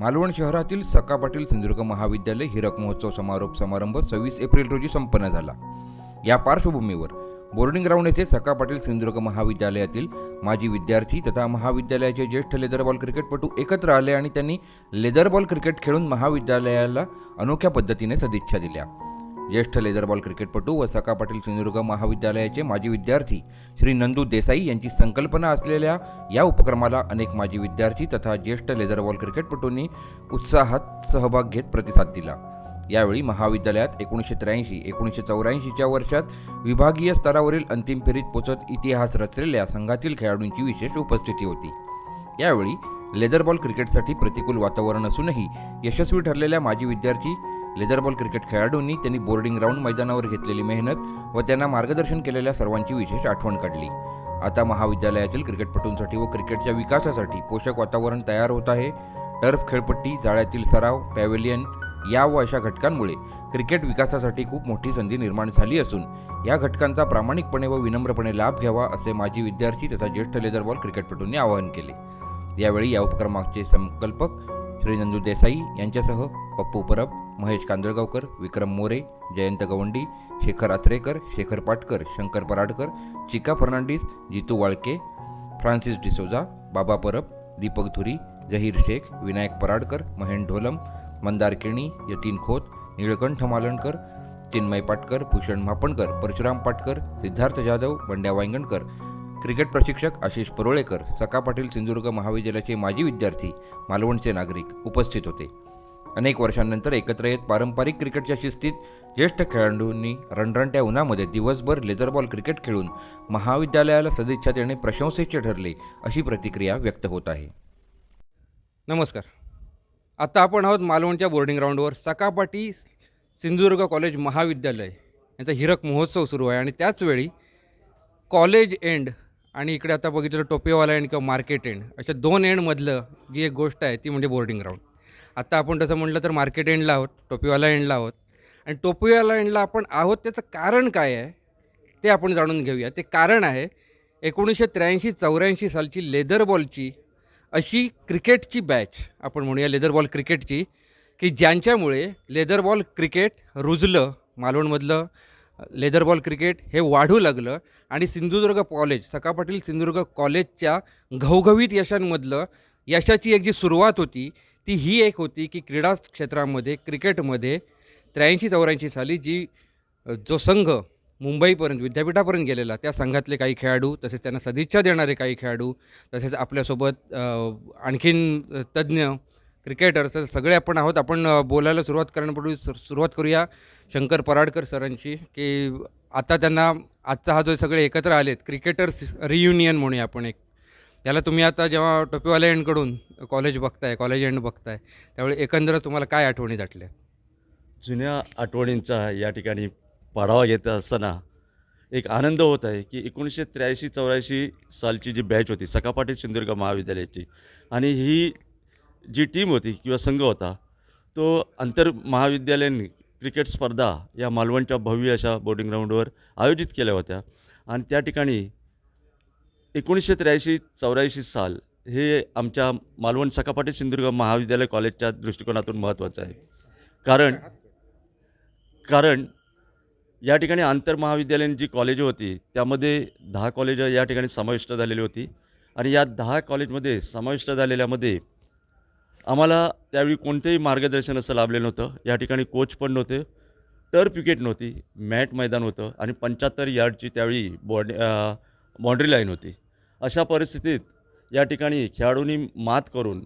मालवण शहरातील सका पाटील सिंधुदुर्ग महाविद्यालय हिरक महोत्सव समारोप समारंभ सव्वीस एप्रिल रोजी संपन्न झाला. या पार्श्वभूमीवर बोर्डिंग ग्राउंड येथे सका पाटील सिंधुदुर्ग महाविद्यालयातील माजी विद्यार्थी तथा महाविद्यालयाचे ज्येष्ठ लेदरबॉल क्रिकेटपटू एकत्र आले आणि त्यांनी लेदरबॉल क्रिकेट खेळून महाविद्यालयाला अनोख्या पद्धतीने सदिच्छा दिल्या. ज्येष्ठ लेदरबॉल क्रिकेटपटू व सका पाटील सिंधुदुर्ग महाविद्यालयाचे माजी विद्यार्थी श्री नंदू देसाई यांची संकल्पना असलेल्या या उपक्रमाला अनेक माजी विद्यार्थी तथा ज्येष्ठ लेदरबॉल क्रिकेटपटूंनी उत्साहात सहभाग घेत प्रतिसाद दिला. यावेळी महाविद्यालयात एकोणीसशे त्र्याऐंशी एकोणीसशे चौऱ्याऐंशीच्या वर्षात विभागीय स्तरावरील अंतिम फेरीत पोचत इतिहास रचलेल्या संघातील खेळाडूंची विशेष उपस्थिती होती. यावेळी लेदरबॉल क्रिकेटसाठी प्रतिकूल वातावरण असूनही यशस्वी ठरलेल्या माजी विद्यार्थी लेदरबॉल क्रिकेट खेळाडूंनी त्यांनी बोर्डिंग ग्राउंड मैदानावर घेतलेली मेहनत व त्यांना मार्गदर्शन केलेल्या सर्वांची विशेष आठवण काढली. आता महाविद्यालयातील क्रिकेटपटूंसाठी व क्रिकेटच्या विकासासाठी पोषक वातावरण तयार होत आहे. टर्फ खेळपट्टी जाळ्यातील सराव पॅव्हेलियन या व अशा घटकांमुळे क्रिकेट विकासासाठी खूप मोठी संधी निर्माण झाली असून या घटकांचा प्रामाणिकपणे व विनम्रपणे लाभ घ्यावा असे माजी विद्यार्थी तथा ज्येष्ठ लेदरबॉल क्रिकेटपटूंनी आवाहन केले. यावेळी या उपक्रमाचे संकल्पक श्री नंदू देसाई यांच्यासह पप्पू परब महेश कांदळगावकर विक्रम मोरे जयंत गवंडी शेखर आचरेकर शेखर पाटकर शंकर पराडकर चिका फर्नांडिस जितू वाळके फ्रान्सिस डिसोजा बाबा परब दीपक धुरी जहीर शेख विनायक पराडकर महेन ढोलम मंदार केणी यतीन खोत निळकंठ मालणकर चिन्मय पाटकर भूषण मापणकर परशुराम पाटकर सिद्धार्थ जाधव बंड्या वायंगणकर क्रिकेट प्रशिक्षक आशिष परोळेकर सका पाटील सिंधुदुर्ग महाविद्यालयाचे माजी विद्यार्थी मालवणचे नागरिक उपस्थित होते. अनेक वर्षांनंतर एकत्र येत पारंपरिक क्रिकेटच्या शिस्तीत ज्येष्ठ खेळाडूंनी रणरणत्या उन्हामध्ये दिवसभर लेदरबॉल क्रिकेट खेळून महाविद्यालयाला सदिच्छा देणे प्रशंसेचे ठरले अशी प्रतिक्रिया व्यक्त होत आहे. नमस्कार. आता आपण आहोत मालवणच्या बोर्डिंग ग्राउंडवर. सकापाटी सिंधुदुर्ग कॉलेज महाविद्यालय यांचा हिरक महोत्सव सुरू आहे आणि त्याचवेळी कॉलेज एंड आणि इकडे आता बघितलं टोपेवाला एंड किंवा मार्केट एंड अशा दोन एंडमधलं जी एक गोष्ट आहे ती म्हणजे बोर्डिंग ग्राउंड. आता आपण तसं म्हटलं तर मार्केट एंडला आहोत टोपीवाला एंडला आहोत. आणि टोपीवाला एंडला आपण आहोत त्याचं कारण काय आहे ते आपण जाणून घेऊया. ते कारण आहे एकोणीसशे त्र्याऐंशी चौऱ्याऐंशी सालची लेदर बॉलची अशी क्रिकेटची बॅच आपण म्हणूया लेदर बॉल क्रिकेटची की ज्यांच्यामुळे लेदर बॉल क्रिकेट रुजलं मालवणमधलं लेदर बॉल क्रिकेट हे वाढू लागलं. आणि सिंधुदुर्ग कॉलेज सका पाटील सिंधुदुर्ग कॉलेजच्या घवघवीत यशांमधलं यशाची एक जी सुरुवात होती ती ही एक होती की क्रीडा क्षेत्रामध्ये क्रिकेटमध्ये त्र्याऐंशी चौऱ्याऐंशी साली जी जो संघ मुंबईपर्यंत विद्यापीठापर्यंत गेलेला त्या संघातले काही खेळाडू तसेच त्यांना सदिच्छा देणारे काही खेळाडू तसेच आपल्यासोबत आणखीन अ, तज्ज्ञ क्रिकेटर्स सगळे आपण आहोत. आपण बोलायला सुरुवात करण्यापूर्वी सुर सुरुवात करूया शंकर पराडकर सरांची की आता त्यांना आजचा हा जो सगळे एकत्र आलेत क्रिकेटर्स रियुनियन म्हणूया आपण एक. त्याला तुम्ही आता जेव्हा टोपीवाल्यांकडून कॉलेज बघताय कॉलेज एंड बघताय त्यावेळी एकंदर तुम्हाला काय आठवणी दाटल्या? जुन्या आठवणींचा या ठिकाणी पाढावा घेत असताना एक आनंद होत आहे की एकोणीसशे त्र्याऐंशी चौऱ्याऐंशी सालची जी बॅच होती सकापाटी सिंधुदुर्ग महाविद्यालयाची आणि ही जी टीम होती किंवा संघ होता तो आंतर महाविद्यालयीन क्रिकेट स्पर्धा या मालवणच्या भव्य अशा बोर्डिंग ग्राउंडवर आयोजित केल्या होत्या. आणि त्या ठिकाणी एकोणीसशे त्र्याऐंशी चौऱ्याऐंशी साल हे आमच्या मालवण सकापाटी सिंधुदुर्ग महाविद्यालय कॉलेजच्या दृष्टिकोनातून महत्त्वाचं आहे. कारण कारण या ठिकाणी आंतरमहाविद्यालयीन जी कॉलेज होती त्यामध्ये दहा कॉलेजं या ठिकाणी समाविष्ट झालेली होती. आणि या दहा कॉलेजमध्ये समाविष्ट झालेल्यामध्ये आम्हाला त्यावेळी कोणतेही मार्गदर्शन असं लाभलेलं नव्हतं. या ठिकाणी कोच पण नव्हते. टर्फ विकेट नव्हती. मॅट मैदान होतं. आणि पंच्याहत्तर यार्डची त्यावेळी बॉड बाँड्री लाईन होती. अशा परिस्थितीत या ठिकाणी खेळाडूंनी मात करून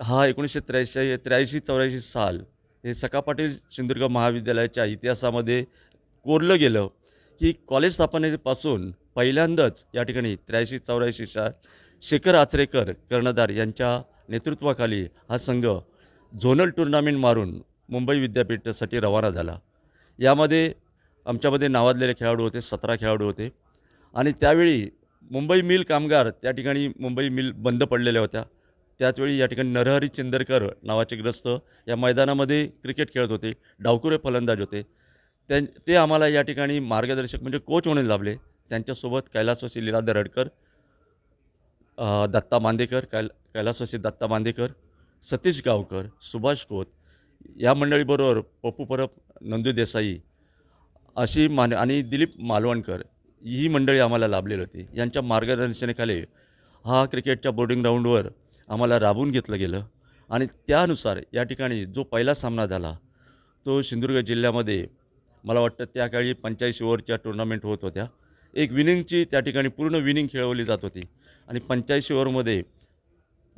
हा एकोणीसशे त्र्याऐंशी त्र्याऐंशी चौऱ्याऐंशी साल हे सका पाटील सिंधुदुर्ग महाविद्यालयाच्या इतिहासामध्ये कोरलं गेलं की कॉलेज स्थापनेपासून पहिल्यांदाच या ठिकाणी त्र्याऐंशी चौऱ्याऐंशी साल शेखर आचरेकर कर्णधार यांच्या नेतृत्वाखाली हा संघ झोनल टुर्नामेंट मारून मुंबई विद्यापीठासाठी रवाना झाला. यामध्ये आमच्यामध्ये नावाजलेले खेळाडू होते सतरा खेळाडू होते. आणि त्यावेळी मुंबई मिल कामगार त्या ठिकाणी मुंबई मिल बंद पडलेल्या होत्या. त्याचवेळी या ठिकाणी नरहरी चिंदरकर नावाचे ग्रस्त या मैदानामध्ये क्रिकेट खेळत होते. डावकुरे फलंदाज होते. त्यां ते आम्हाला या ठिकाणी मार्गदर्शक म्हणजे कोच म्हणून लाभले. त्यांच्यासोबत कैलासवासी लीला दरडकर दत्ता बांदेकर कैल कैलासवासी दत्ता बांदेकर सतीश गावकर सुभाष खोत या मंडळीबरोबर पप्पू परब नंदू देसाई अशी मान आणि दिलीप मालवणकर ही मंडळी आम्हाला लाभलेली होती. यांच्या मार्गदर्शनाखाली हा क्रिकेटच्या बोर्डिंग ग्राउंडवर आम्हाला राबवून घेतलं गेलं. आणि त्यानुसार या ठिकाणी जो पहिला सामना झाला तो सिंधुदुर्ग जिल्ह्यामध्ये मला वाटतं त्या काळी पंच्याऐंशी ओव्हरच्या टुर्नामेंट होत होत्या. एक विनिंगची त्या ठिकाणी पूर्ण विनिंग खेळवली जात होती. आणि पंच्याऐंशी ओव्हरमध्ये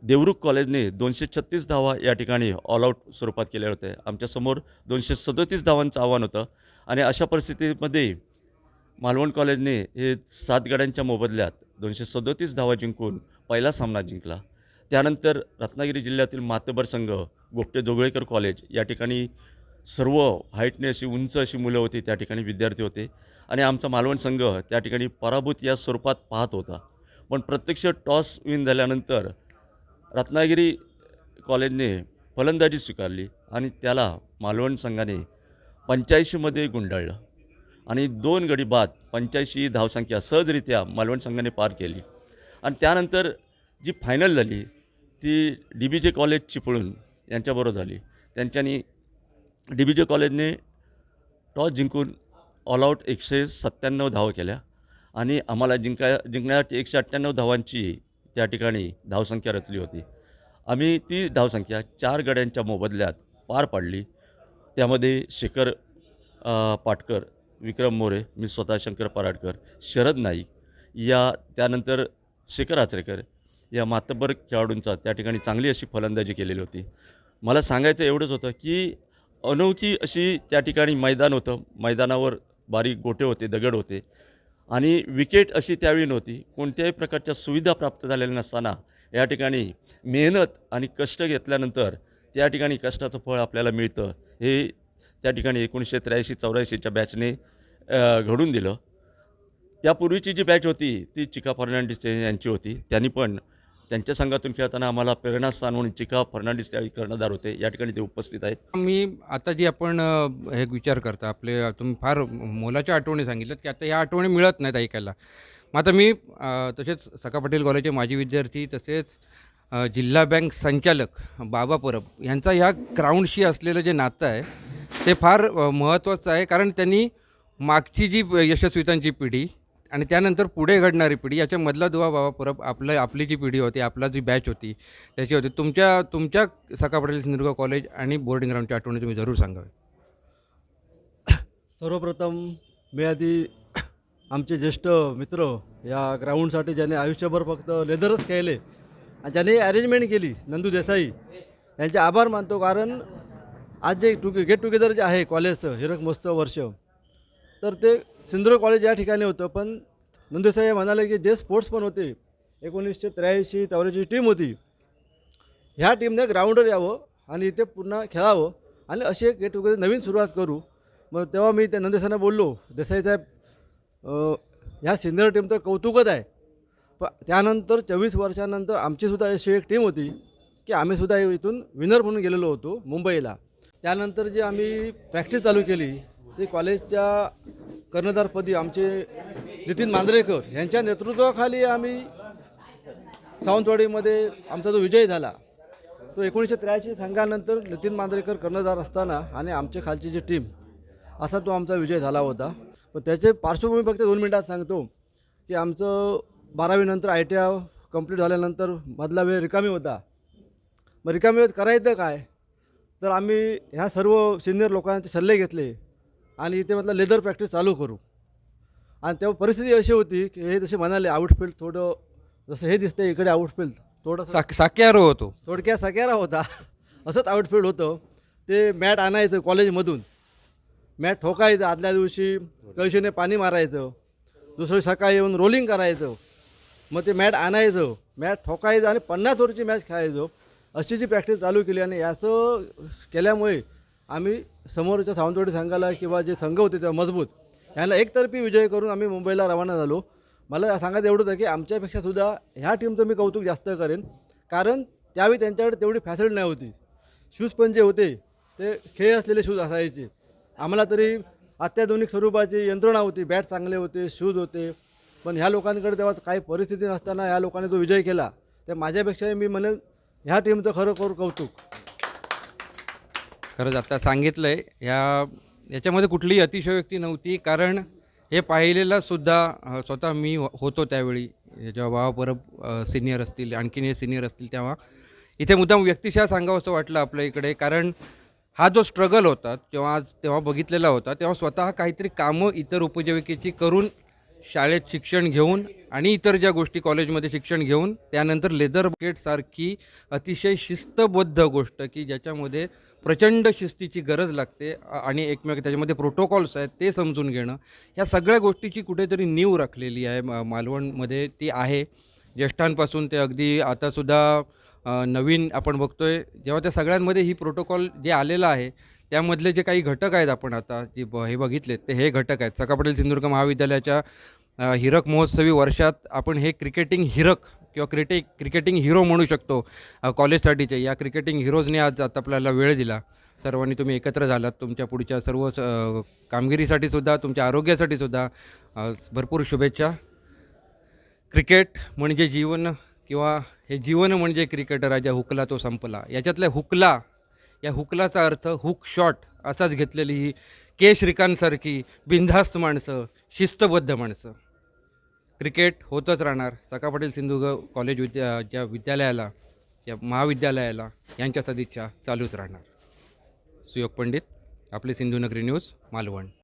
देवरुख कॉलेजने दोनशे छत्तीस धावा या ठिकाणी ऑलआउट स्वरूपात केल्या होत्या. आमच्यासमोर दोनशे सदतीस धावांचं आव्हान होतं. आणि अशा परिस्थितीमध्ये मालवण कॉलेजने हे सात गड्यांच्या मोबदल्यात दोनशे सदोतीस धावा जिंकून पहिला सामना जिंकला. त्यानंतर रत्नागिरी जिल्ह्यातील मातबर संघ गोपटे जोगळेकर कॉलेज या ठिकाणी सर्व हाईटने अशी उंच अशी मुलं होती त्या ठिकाणी विद्यार्थी होते. आणि आमचा मालवण संघ त्या ठिकाणी पराभूत या स्वरूपात पाहत होता. पण प्रत्यक्ष टॉस विन झाल्यानंतर रत्नागिरी कॉलेजने फलंदाजी स्वीकारली आणि त्याला मालवण संघाने पंच्याऐंशीमध्ये गुंडाळलं. आणि दोन गडी बाद पंच्याऐंशी धावसंख्या सहजरित्या मालवण संघाने पार केली. आणि त्यानंतर जी फायनल झाली ती D B J college Chiplun यांच्याबरोबर झाली. त्यांच्यानी डी बी जे कॉलेजने टॉस जिंकून ऑल आऊट एकशे सत्त्याण्णव धावा केल्या. आणि आम्हाला जिंका जिंकण्यासाठी एकशे अठ्ठ्याण्णव धावांची त्या ठिकाणी धावसंख्या रचली होती. आम्ही ती धावसंख्या चार गड्यांच्या मोबदल्यात पार पाडली. त्यामध्ये शेखर पाटकर विक्रम मोरे मी स्वतः शंकर पराडकर शरद नाईक या त्यानंतर शेखर आचरेकर या मातब्बर खेळाडूंचा त्या ठिकाणी चांगली अशी फलंदाजी केलेली होती. मला सांगायचं एवढंच होतं की अनोखी अशी त्या ठिकाणी मैदान होतं. मैदानावर बारीक गोटे होते दगड होते आणि विकेट अशी त्यावेळी नव्हती. कोणत्याही प्रकारच्या सुविधा प्राप्त झालेल्या नसताना या ठिकाणी मेहनत आणि कष्ट घेतल्यानंतर त्या ठिकाणी कष्टाचं फळ आपल्याला मिळतं हे त्या ठिकाणी एकोणीसशे त्र्याऐंशी चौऱ्याऐंशीच्या बॅचने घडून दिलं. त्यापूर्वीची जी बॅच होती ती चिका फर्नांडिस यांची होती. त्यांनी पण त्यांच्या संघातून खेळताना आम्हाला प्रेरणास्थान म्हणून चिका फर्नांडिस त्यावेळी कर्णधार होते. या ठिकाणी ते उपस्थित आहेत. मी आता जी आपण हे विचार करता आपले तुम्ही फार मोलाच्या आठवणी सांगितल्यात की आता या आठवणी मिळत नाहीत ऐकायला. मग आता मी तसेच सका पाटील कॉलेजचे माजी विद्यार्थी तसेच जिल्हा बँक संचालक बाबा परब यांचा ह्या ग्राउंडशी असलेलं जे नातं आहे ते फार महत्त्वाचं आहे. कारण त्यांनी मागची जी यशस्वितांची पिढी आणि त्यानंतर पुढे घडणारी पिढी याच्यामधला दुवा बाबा परब आपलं आपली जी पिढी होती आपला जी बॅच होती त्याची होती. तुमच्या तुमच्या सका पटेल सिंधुदुर्ग कॉलेज आणि बोर्डिंग ग्राउंडची आठवणी तुम्ही जरूर सांगावे. सर्वप्रथम मी आधी आमचे ज्येष्ठ मित्र या ग्राउंडसाठी ज्याने आयुष्यभर फक्त लेदरच खेळले आणि ज्याने अरेंजमेंट केली नंदू देसाई यांचे आभार मानतो. कारण आज जे टुगे गेट टुगेदर जे आहे कॉलेजचं हिरक महोत्सव वर्ष. तर ते सिंधुदुर्ग कॉलेज या ठिकाणी होतं पण नंदुसाहेब म्हणाले की जे स्पोर्ट्स पण होते एकोणीसशे त्र्याऐंशी चौऱ्याऐंशी टीम होती ह्या टीमने ग्राउंडवर यावं आणि इथे पुन्हा खेळावं आणि अशी एक गेट टुगेदर नवीन सुरुवात करू. मग तेव्हा मी त्या नंदेसांना बोललो देसाई साहेब ह्या सिनियर टीमचं कौतुकच आहे पण त्यानंतर चोवीस वर्षानंतर आमचीसुद्धा अशी एक टीम होती की आम्हीसुद्धा इथून विनर म्हणून गेलेलो होतो मुंबईला. त्यानंतर जे आम्ही प्रॅक्टिस चालू केली ते कॉलेजच्या कर्णधारपदी आमचे नितीन मांजरेकर यांच्या नेतृत्वाखाली आम्ही सावंतवाडीमध्ये आमचा जो विजय झाला तो एकोणीसशे त्र्याऐंशी संघानंतर नितीन मांजरेकर कर्णधार असताना आणि आमच्या खालची जी टीम असा तो आमचा विजय झाला होता. पण त्याचे पार्श्वभूमी फक्त दोन मिनटात सांगतो की आमचं बारावीनंतर आय टी आय कंप्लीट झाल्यानंतर मधला वेळ रिकामी होता. मग रिकामी वेळ करायचं काय? तर आम्ही ह्या सर्व सिनियर लोकांचे सल्ले घेतले आणि इथे म्हटलं लेदर प्रॅक्टिस चालू करू. आणि तेव्हा परिस्थिती अशी होती की हे जसे म्हणाले आउटफील्ड थोडं जसं हे दिसतंय इकडे आउटफील्ड थोडं साक साक्यारो होतो. थोडक्यात सगळ्याला होता. असंच आउटफील्ड होतं. ते मॅट आणायचं कॉलेजमधून मॅट ठोकायचं आदल्या दिवशी कळशीने पाणी मारायचं. दुसऱ्या सकाळी येऊन रोलिंग करायचं. मग ते मॅट आणायचं. मॅट ठोकायचं आणि पन्नास ओव्हरची मॅच खेळायचो. अशी जी प्रॅक्टिस चालू केली आणि याचं केल्यामुळे आम्ही समोरच्या सावंतवाडी संघाला किंवा जे संघ होते तेव्हा मजबूत यांना एकतर्फी विजय करून आम्ही मुंबईला रवाना झालो. मला सांगायचं एवढंच आहे की आमच्यापेक्षा सुद्धा ह्या टीमचं मी कौतुक जास्त करेन. कारण त्यावेळी त्यांच्याकडे तेवढी फॅसिलिटी नाही होती. शूज पण जे होते ते खेळ असलेले शूज असायचे. आम्हाला तरी अत्याधुनिक स्वरूपाची यंत्रणा होती बॅट चांगले होते शूज होते. पण ह्या लोकांकडे तेव्हा काही परिस्थिती नसताना ह्या लोकांनी जो विजय केला ते माझ्यापेक्षाही मी म्हणेन ह्या टीमचं खरोखर कौतुक. खरंच आता सांगितलं आहे ह्या याच्यामध्ये कुठलीही अतिशयोक्ती नव्हती कारण हे पाहिलेलं सुद्धा स्वतः मी हो-, होतो त्यावेळी. जेव्हा बाबा परब सिनियर असतील आणखीन हे सिनियर असतील तेव्हा. इथे मुद्दाम व्यक्तिशः सांगावं असं वाटलं आपल्या इकडे कारण हा जो स्ट्रगल होता तेव्हा तेव्हा बघितलेला होता तेव्हा स्वतः काहीतरी कामं इतर उपजीविकेची करून शाळेत शिक्षण घेऊन आणि इतर ज्या गोष्टी कॉलेजमध्ये शिक्षण घेऊन त्यानंतर लेदर सारखी अतिशय शिस्तबद्ध गोष्ट की ज्याच्यामध्ये प्रचंड शिस्तीची गरज लागते आणि एकमेक त्याच्यामध्ये प्रोटोकॉल्स आहेत ते समजून घेणं. ह्या सगळ्या गोष्टीची कुठेतरी नीव राखलेली आहे मालवणमध्ये ती आहे. ज्येष्ठांपासून ते अगदी आतासुद्धा नवीन आपण बघतोय जेव्हा त्या सगळ्यांमध्ये ही प्रोटोकॉल जे आलेलं आहे त्यामधले जे काही घटक आहेत आपण आता जे ब हे बघितलेत ते हे घटक आहेत. सका पटेल सिंधुदुर्ग महाविद्यालयाच्या हिरक महोत्सवी वर्षात आपण हे क्रिकेटिंग हिरक किंवा क्रिटे क्रिकेटिंग हिरो म्हणू शकतो कॉलेजसाठीचे. या क्रिकेटिंग हिरोजने आज आता आपल्याला वेळ दिला. सर्वांनी तुम्ही एकत्र झालात तुमच्या पुढच्या सर्व अ, कामगिरीसाठी सुद्धा तुमच्या आरोग्यासाठी सुद्धा भरपूर शुभेच्छा. क्रिकेट म्हणजे जीवन किंवा हे जीवन म्हणजे क्रिकेटराजा हुकला तो संपला. याच्यातल्या हुकला या हुकलाचा अर्थ हुक शॉट असाच घेतलेली ही के श्रीकांतसारखी बिनधास्त माणसं शिस्तबद्ध माणसं. क्रिकेट होतच राहणार. सका पाटील सिंधुग कॉलेज विद्या ज्या विद्यालयाला ज्या महाविद्यालयाला यांच्या सदिच्छा चालूच राहणार. सुयोग पंडित आपले सिंधुनगरी न्यूज मालवण.